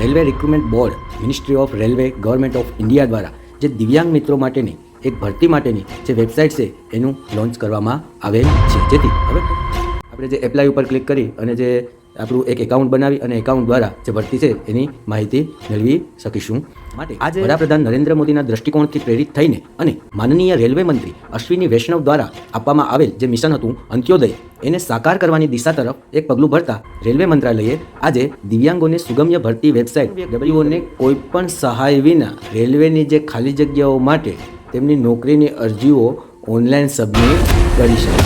Railway recruitment board ministry of railway government of India દ્વારા જે દિવ્યાંગ મિત્રો માટેની, એક ભરતી માટેની જે વેબસાઇટ છે, એનું લોન્ચ કરવામાં આવેલ છે. જેથી હવે આપણે જે એપ્લાય ઉપર ક્લિક કરી અને જે આપણું એક એકાઉન્ટ બનાવી અને એકાઉન્ટ દ્વારા જે ભરતી છે એની માહિતી મેળવી શકીશું. માટે આજે વડાપ્રધાન નરેન્દ્ર મોદીના દ્રષ્ટિકોણથી પ્રેરિત થઈને અને માનનીય રેલવે મંત્રી અશ્વિની વૈષ્ણવ દ્વારા આપવામાં આવેલ જે મિશન હતું અંત્યોદય એને સાકાર કરવાની દિશા તરફ એક પગલું ભરતા રેલવે મંત્રાલયે આજે દિવ્યાંગોને સુગમ્ય ભરતી વેબસાઇટ ડબલ્યુઓને કોઈ પણ સહાય વિના રેલવેની જે ખાલી જગ્યાઓ માટે તેમની નોકરીની અરજીઓ ઓનલાઈન સબમિટ કરી શકે.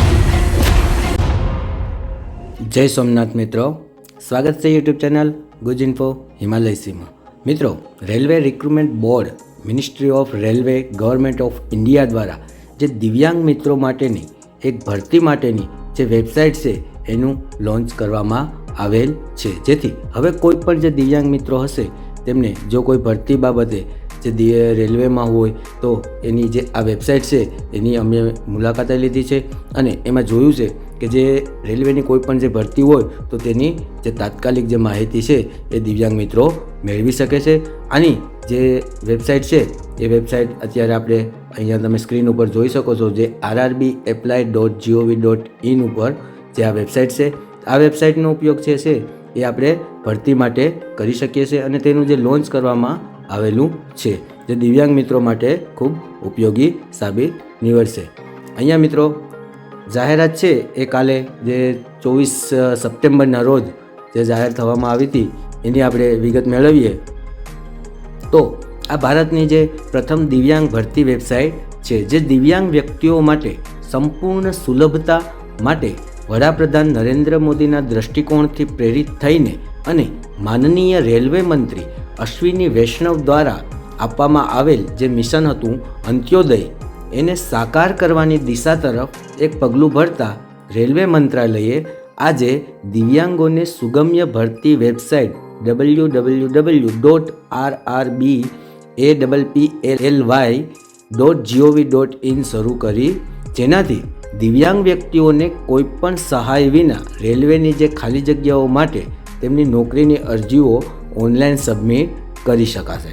જય સોમનાથ મિત્રો. સ્વાગત છે YouTube channel Guj info Himalaya સીમાં. મિત્રો, railway recruitment board ministry of railway government of India દ્વારા જે દિવ્યાંગ મિત્રો માટેની, એક ભરતી માટેની જે વેબસાઇટ છે, એનું લોન્ચ કરવામાં આવેલ છે. જેથી હવે કોઈ પણ જે દિવ્યાંગ મિત્રો હશે, તેમને જો કોઈ ભરતી બાબતે જે રેલવેમાં હોય, તો એની જે આ વેબસાઇટ છે, એની અમે મુલાકાતે લીધી છે અને એમાં જોયું છે કે જે રેલવેની કોઈ પણ જે ભરતી હોય, તો તેની જે તાત્કાલિક જે માહિતી છે એ દિવ્યાંગ મિત્રો મેળવી શકે છે. આની જે વેબસાઇટ છે, એ વેબસાઇટ અત્યારે આપણે અહીંયા તમે સ્ક્રીન ઉપર જોઈ શકો છો, જે RRB apply dot G O V dot in ઉપર જે આ વેબસાઇટ છે. આ વેબસાઇટનો ઉપયોગ છે છે, એ આપણે ભરતી માટે કરી શકીએ છીએ અને તેનું જે લોન્ચ કરવામાં આવેલું છે, જે દિવ્યાંગ મિત્રો માટે ખૂબ ઉપયોગી સાબિત નીવડશે. અહીંયા મિત્રો જાહેરાત છે એ કાલે જે ચોવીસ સપ્ટેમ્બરના રોજ જે જાહેર થવામાં આવી હતી, એની આપણે વિગત મેળવીએ. તો આ ભારતની જે પ્રથમ દિવ્યાંગ ભરતી વેબસાઇટ છે, જે દિવ્યાંગ વ્યક્તિઓ માટે સંપૂર્ણ સુલભતા માટે વડાપ્રધાન નરેન્દ્ર મોદીના દ્રષ્ટિકોણથી પ્રેરિત થઈને અને માનનીય રેલવે મંત્રી અશ્વિની વૈષ્ણવ દ્વારા આપવામાં આવેલ જે મિશન હતું અંત્યોદય એને સાકાર કરવાની દિશા તરફ એક પગલું ભરતા રેલવે મંત્રાલયે આજે દિવ્યાંગોને સુગમ્ય ભરતી website W W W dot R R B A double P L Y dot G O V dot in શરૂ કરી, જેનાથી દિવ્યાંગ વ્યક્તિઓને કોઈપણ સહાય વિના રેલવેની જે ખાલી જગ્યાઓ માટે તેમની નોકરીની અરજીઓ ઓનલાઈન સબમિટ કરી શકાશે.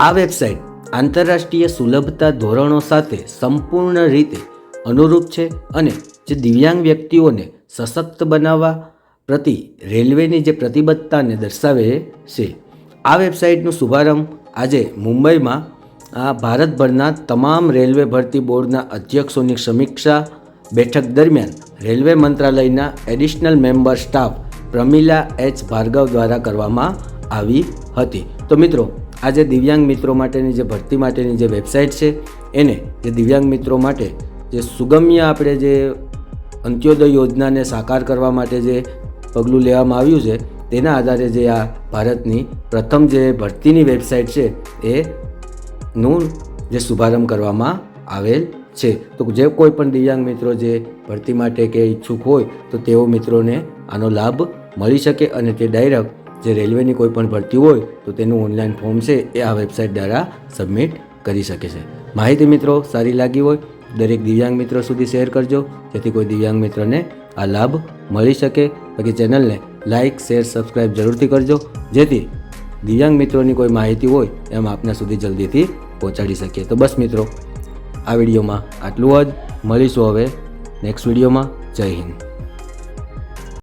આ વેબસાઇટ આંતરરાષ્ટ્રીય સુલભતા ધોરણો સાથે સંપૂર્ણ રીતે અનુરૂપ છે અને જે દિવ્યાંગ વ્યક્તિઓને સશક્ત બનાવવા પ્રતિ રેલવેની જે પ્રતિબદ્ધતાને દર્શાવે છે. આ વેબસાઇટનો શુભારંભ આજે મુંબઈમાં આ ભારતભરના તમામ રેલવે ભરતી બોર્ડના અધ્યક્ષોની સમીક્ષા બેઠક દરમિયાન રેલવે મંત્રાલયના additional member staff Pramila H Bhargav દ્વારા કરવામાં આવી હતી. તો મિત્રો આજે દિવ્યાંગ મિત્રો માટેની જે ભરતી માટેની જે વેબસાઇટ છે, એને જે દિવ્યાંગ મિત્રો માટે જે સુગમ્ય આપણે જે અંત્યોદય યોજનાને સાકાર કરવા માટે જે પગલું લેવામાં આવ્યું છે, તેના આધારે જે આ ભારતની પ્રથમ જે ભરતીની વેબસાઇટ છે, એ નું જે શુભારંભ કરવામાં આવેલ છે. તો જે કોઈ પણ દિવ્યાંગ મિત્રો જે ભરતી માટે કે ઈચ્છુક હોય, તો તેઓ મિત્રોને આનો લાભ મળી શકે અને તે ડાયરેક્ટ જે રેલવેની કોઈ પણ ભરતી હોય, તો તેનું ઓનલાઈન ફોર્મ છે, એ આ વેબસાઇટ દ્વારા સબમિટ કરી શકે છે. માહિતી મિત્રો સારી લાગી હોય, દરેક દિવ્યાંગ મિત્રો સુધી શેર કરજો, જેથી કોઈ દિવ્યાંગ મિત્રને આ લાભ મળી શકે. બાકી ચેનલને લાઇક શેર સબસ્ક્રાઈબ જરૂરથી કરજો, જેથી દિવ્યાંગ મિત્રોની કોઈ માહિતી હોય, એમ આપના સુધી જલ્દીથી પહોંચાડી શકીએ. તો બસ મિત્રો, આ વિડીયોમાં આટલું જ. મળીશું હવે નેક્સ્ટ વિડીયોમાં. જય હિન્દ.